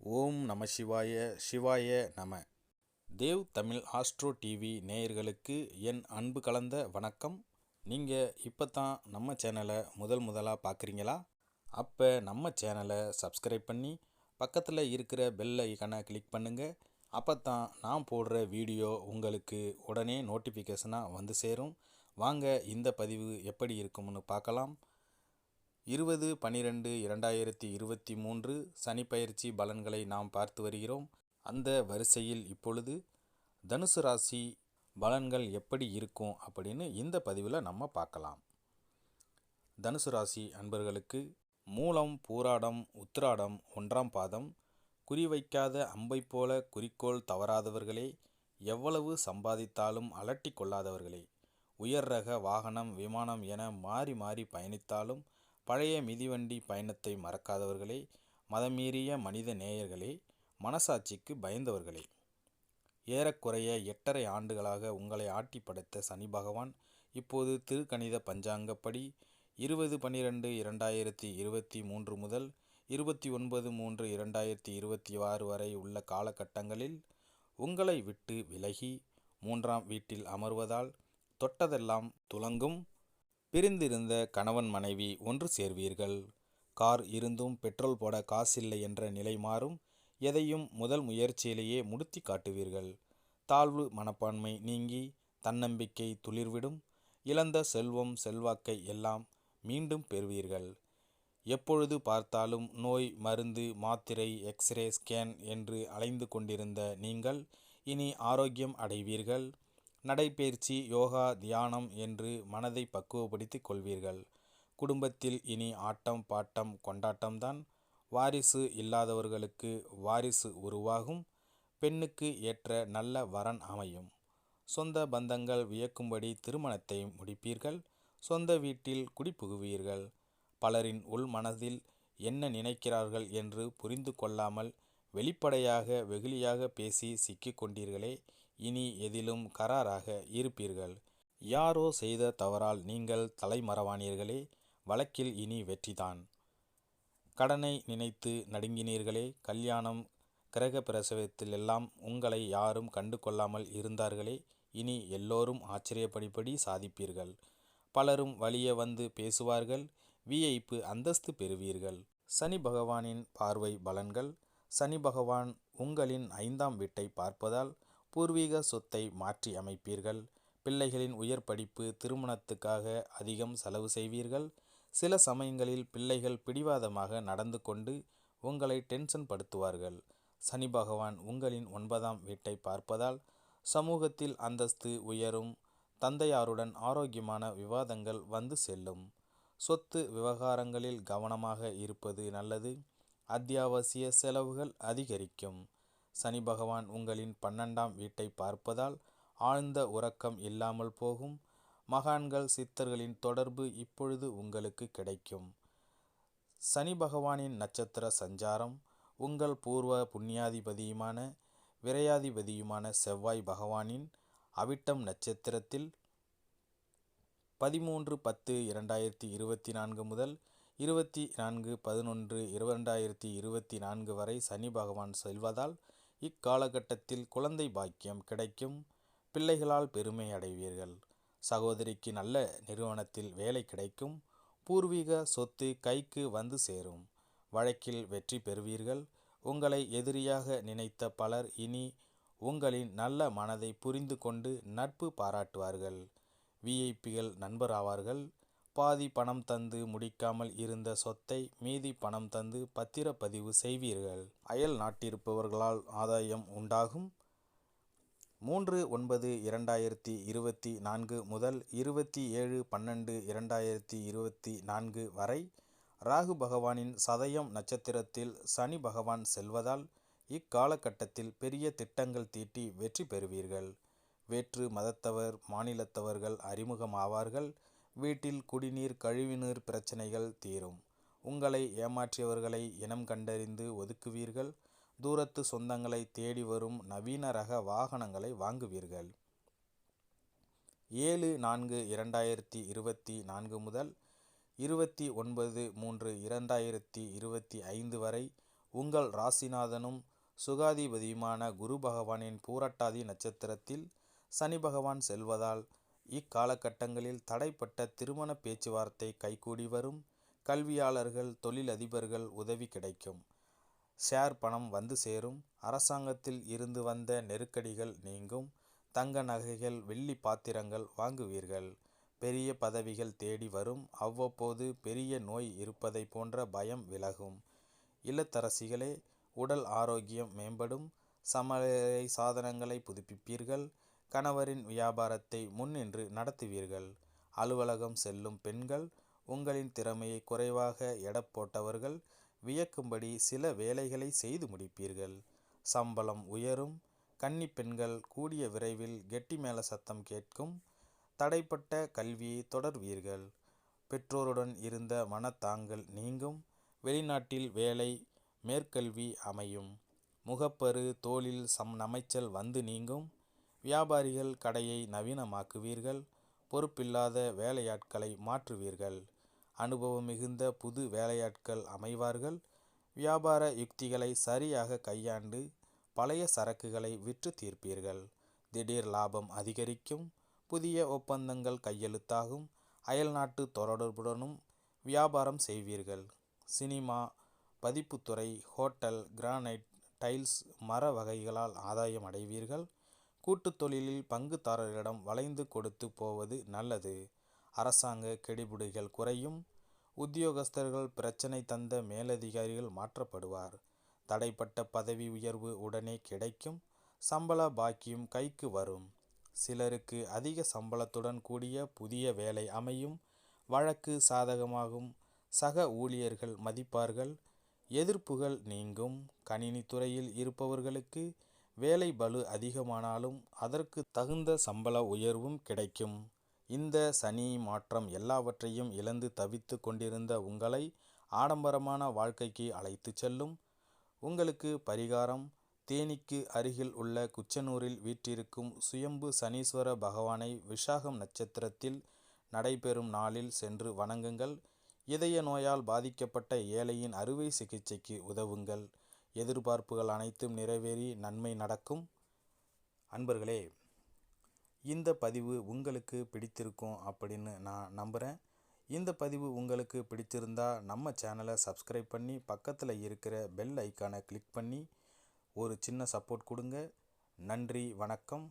ஓம் நம சிவாய சிவாய நம. தேவ் தமிழ் ஆஸ்ட்ரோ டிவி நேயர்களுக்கு என் அன்பு கலந்த வணக்கம். நீங்கள் இப்போ தான் நம்ம சேனலை முதல் முதலாக பார்க்குறீங்களா அப்போ நம்ம சேனலை சப்ஸ்கிரைப் பண்ணி பக்கத்தில் இருக்கிற பெல் ஐக்கனை கிளிக் பண்ணுங்கள் அப்போ தான் நான் போடுற வீடியோ உங்களுக்கு உடனே நோட்டிஃபிகேஷனாக வந்து சேரும். வாங்க இந்த பதிவு எப்படி இருக்கும்னு பார்க்கலாம். இருபது பனிரெண்டு இரண்டாயிரத்தி இருபத்தி மூன்று சனிப்பயிற்சி பலன்களை நாம் பார்த்து வருகிறோம். அந்த வரிசையில் இப்பொழுது தனுசு ராசி பலன்கள் எப்படி இருக்கும் அப்படின்னு இந்த பதிவில் நம்ம பார்க்கலாம். தனுசு ராசி அன்பர்களுக்கு மூலம் பூராடம் உத்திராடம் ஒன்றாம் பாதம் குறிவைக்காத அம்பை போல குறிக்கோள் தவறாதவர்களே எவ்வளவு சம்பாதித்தாலும் அலட்டி கொள்ளாதவர்களே உயர் ரக வாகனம் விமானம் என மாறி மாறி பயணித்தாலும் பழைய மிதிவண்டி பயணத்தை மறக்காதவர்களே மதமீறிய மனித நேயர்களே மனசாட்சிக்கு பயந்தவர்களே. ஏறக்குறைய எட்டரை ஆண்டுகளாக உங்களை ஆட்டி படைத்த சனி பகவான் இப்போது திருக்கணித பஞ்சாங்கப்படி இருபது பன்னிரெண்டு இரண்டாயிரத்தி இருபத்தி மூன்று முதல் இருபத்தி ஒன்பது மூன்று இரண்டாயிரத்தி இருபத்தி ஆறு வரை உள்ள காலகட்டங்களில் உங்களை விட்டு விலகி மூன்றாம் வீட்டில் அமர்வதால் தொட்டதெல்லாம் துலங்கும். பிரிந்திருந்த கணவன் மனைவி ஒன்று சேர்வீர்கள். கார் இருந்தும் பெட்ரோல் போட காசில்லை என்ற நிலை மாறும். எதையும் முதல் முயற்சியிலேயே முடித்தி காட்டுவீர்கள். தாழ்வு மனப்பான்மை நீங்கி தன்னம்பிக்கை துளிர்விடும். இழந்த செல்வம் செல்வாக்கை எல்லாம் மீண்டும் பெறுவீர்கள். எப்பொழுது பார்த்தாலும் நோய் மருந்து மாத்திரை எக்ஸ்ரே ஸ்கேன் என்று அலைந்து கொண்டிருந்த நீங்கள் இனி ஆரோக்கியம் அடைவீர்கள். நடைபயிற்சி யோகா தியானம் என்று மனதை பக்குவப்படுத்திக் கொள்வீர்கள். குடும்பத்தில் இனி ஆட்டம் பாட்டம் கொண்டாட்டம்தான். வாரிசு இல்லாதவர்களுக்கு வாரிசு உருவாகும். பெண்ணுக்கு ஏற்ற நல்ல வரன் அமையும். சொந்த பந்தங்கள் வியக்கும்படி திருமணத்தை முடிப்பீர்கள். சொந்த வீட்டில் குடிபுகுவீர்கள். பலரின் உள் மனதில் என்ன நினைக்கிறார்கள் என்று புரிந்து கொள்ளாமல் வெளிப்படையாக வெகுளியாக பேசி சிக்கிக்கொண்டீர்களே கொண்டீர்களே. இனி எதிலும் கராராக இருப்பீர்கள். யாரோ செய்த தவறால் நீங்கள் தலைமறவானீர்களே வழக்கில் இனி வெற்றிதான். கடனை நினைத்து நடுங்கினீர்களே கல்யாணம் கிரக பிரசவத்திலெல்லாம் உங்களை யாரும் கண்டு கொள்ளாமல் இருந்தார்களே இனி எல்லோரும் ஆச்சரியப்படிப்படி சாதிப்பீர்கள். பலரும் வழிய வந்து பேசுவார்கள் விஐப்பு அந்தஸ்து பெறுவீர்கள். சனி பகவானின் பார்வை பலன்கள். சனி பகவான் உங்களின் ஐந்தாம் வீட்டை பார்ப்பதால் பூர்வீக சொத்தை மாற்றி அமைப்பீர்கள். பிள்ளைகளின் உயர் படிப்பு திருமணத்துக்காக அதிகம் செலவு செய்வீர்கள். சில சமயங்களில் பிள்ளைகள் பிடிவாதமாக நடந்து கொண்டு உங்களை டென்ஷன் படுத்துவார்கள். சனி பகவான் உங்களின் ஒன்பதாம் வீட்டை பார்ப்பதால் சமூகத்தில் அந்தஸ்து உயரும். தந்தையாருடன் ஆரோக்கியமான விவாதங்கள் வந்து செல்லும். சொத்து விவகாரங்களில் கவனமாக இருப்பது நல்லது. அத்தியாவசிய செலவுகள் அதிகரிக்கும். சனி பகவான் உங்களின் பன்னெண்டாம் வீட்டை பார்ப்பதால் ஆழ்ந்த உறக்கம் இல்லாமல் போகும். மகான்கள் சித்தர்களின் தொடர்பு இப்பொழுது உங்களுக்கு கிடைக்கும். சனி பகவானின் நட்சத்திர சஞ்சாரம் உங்கள் பூர்வ புண்ணியாதிபதியுமான விரையாதிபதியுமான செவ்வாய் பகவானின் அவிட்டம் நட்சத்திரத்தில் பதிமூன்று பத்து இரண்டாயிரத்தி இருபத்தி நான்கு முதல் இருபத்தி நான்கு பதினொன்று இரண்டாயிரத்தி இருபத்தி நான்கு வரை சனி பகவான் செல்வதால் இக்காலகட்டத்தில் குழந்தை பாக்கியம் கிடைக்கும். பிள்ளைகளால் பெருமை அடைவீர்கள். சகோதரிக்கு நல்ல நிறுவனத்தில் வேலை கிடைக்கும். பூர்வீக சொத்து கைக்கு வந்து சேரும். வழக்கில் வெற்றி பெறுவீர்கள். உங்களை எதிரியாக நினைத்த பலர் இனி உங்களின் நல்ல மனதை புரிந்து கொண்டு நட்பு பாராட்டுவார்கள். விஐபிகள் நண்பராவார்கள். பாதி பணம் தந்து முடிக்காமல் இருந்த சொத்தை மீதி பணம் தந்து பத்திரப்பதிவு செய்வீர்கள். அயல் நாட்டிருப்பவர்களால் ஆதாயம் உண்டாகும். மூன்று ஒன்பது இரண்டாயிரத்தி இருபத்தி நான்கு முதல் இருபத்தி ஏழு பன்னெண்டு இரண்டாயிரத்தி இருபத்தி நான்கு வரை ராகு பகவானின் சதயம் நட்சத்திரத்தில் சனி பகவான் செல்வதால் இக்காலகட்டத்தில் பெரிய திட்டங்கள் தீட்டி வெற்றி பெறுவீர்கள். வேற்று மதத்தவர் மாநிலத்தவர்கள் அறிமுகமாவார்கள். வீட்டில் குடிநீர் கழிவுநீர் பிரச்சனைகள் தீரும். உங்களை ஏமாற்றியவர்களை இனம் கண்டறிந்து ஒதுக்குவீர்கள். தூரத்து சொந்தங்களை தேடி வரும் நவீன ரக வாகனங்களை வாங்குவீர்கள். ஏழு நான்கு இரண்டாயிரத்தி இருபத்தி நான்கு முதல் இருபத்தி ஒன்பது மூன்று இரண்டாயிரத்தி இருபத்தி ஐந்து வரை உங்கள் ராசிநாதனும் சுகாதிபதியுமான குரு பகவானின் பூரட்டாதி நட்சத்திரத்தில் சனி பகவான் செல்வதால் இக்காலகட்டங்களில் தடைப்பட்ட திருமண பேச்சுவார்த்தை கைகூடி வரும். கல்வியாளர்கள் தொழிலதிபர்கள் உதவி கிடைக்கும். ஷேர் பணம் வந்து சேரும். அரசாங்கத்தில் இருந்து வந்த நெருக்கடிகள் நீங்கும். தங்க நகைகள் வெள்ளி பாத்திரங்கள் வாங்குவீர்கள். பெரிய பதவிகள் தேடி வரும். அவ்வப்போது பெரிய நோய் இருப்பதை போன்ற பயம் விலகும். இல்லத்தரசிகளே உடல் ஆரோக்கியம் மேம்படும். சமையலை சாதனங்களை புதுப்பிப்பீர்கள். கணவரின் வியாபாரத்தை முன்னின்று நடத்துவீர்கள். அலுவலகம் செல்லும் பெண்கள் உங்களின் திறமையை குறைவாக எடப்போட்டவர்கள் வியக்கும்படி சில வேலைகளை செய்து முடிப்பீர்கள். சம்பளம் உயரும் கன்னி பெண்கள் கூடிய விரைவில் கெட்டி மேல சத்தம் கேட்கும் தடைப்பட்ட கல்வியை தொடர்வீர்கள். பெற்றோருடன் இருந்த மனத்தாங்கல் நீங்கும் வெளிநாட்டில் வேலை மேற்கல்வி அமையும். முகப்பரு தோளில் சம் நமைச்சல் வந்து நீங்கும் வியாபாரிகள் கடையை நவீனமாக்குவீர்கள் பொறுப்பில்லாத வேலையாட்களை மாற்றுவீர்கள். அனுபவம் மிகுந்த புது வேலையாட்கள் அமைவார்கள். வியாபார யுக்திகளை சரியாக கையாண்டு பழைய சரக்குகளை விற்று தீர்ப்பீர்கள். திடீர் லாபம் அதிகரிக்கும் புதிய ஒப்பந்தங்கள் கையெழுத்தாகும் அயல்நாட்டு தொடர்புடனும் வியாபாரம் செய்வீர்கள். சினிமா பதிப்புத்துறை ஹோட்டல் கிரானைட் டைல்ஸ் மர வகைகளால் ஆதாயம் அடைவீர்கள். கூட்டுத் தொழிலில் பங்குதாரர்களிடம் வளைந்து கொடுத்து போவது நல்லது. அரசாங்க கெடுபிடிகள் குறையும். உத்தியோகஸ்தர்கள் பிரச்சனை தந்த மேலதிகாரிகள் மாற்றப்படுவார். தடைப்பட்ட பதவி உயர்வு உடனே கிடைக்கும். சம்பள பாக்கியும் கைக்கு வரும். சிலருக்கு அதிக சம்பளத்துடன் கூடிய புதிய வேலை அமையும். வழக்கு சாதகமாகும். சக ஊழியர்கள் மதிப்பார்கள். எதிர்ப்புகள் நீங்கும். கணினி துறையில் இருப்பவர்களுக்கு வேலை பலு அதிகமானாலும் அதற்கு தகுந்த சம்பள உயர்வும் கிடைக்கும். இந்த சனி மாற்றம் எல்லாவற்றையும் இழந்து தவித்து கொண்டிருந்த உங்களை ஆடம்பரமான வாழ்க்கைக்கு அழைத்து செல்லும். உங்களுக்கு பரிகாரம் தேனிக்கு அருகில் உள்ள குச்சனூரில் வீற்றிருக்கும் சுயம்பு சனீஸ்வர பகவானை விஷாகம் நட்சத்திரத்தில் நடைபெறும் நாளில் சென்று வணங்குங்கள். இதய நோயால் பாதிக்கப்பட்ட ஏழையின் அறுவை சிகிச்சைக்கு உதவுங்கள். எதிர்பார்ப்புகள் அனைத்தும் நிறைவேறி நன்மை நடக்கும். அன்பர்களே இந்த பதிவு உங்களுக்கு பிடித்திருக்கும் அப்படின்னு நான் நம்புகிறேன் இந்த பதிவு உங்களுக்கு பிடிச்சிருந்தா நம்ம சேனலை சப்ஸ்கிரைப் பண்ணி பக்கத்தில் இருக்கிற பெல் ஐக்கானை கிளிக் பண்ணி ஒரு சின்ன சப்போர்ட் கொடுங்க. நன்றி வணக்கம்.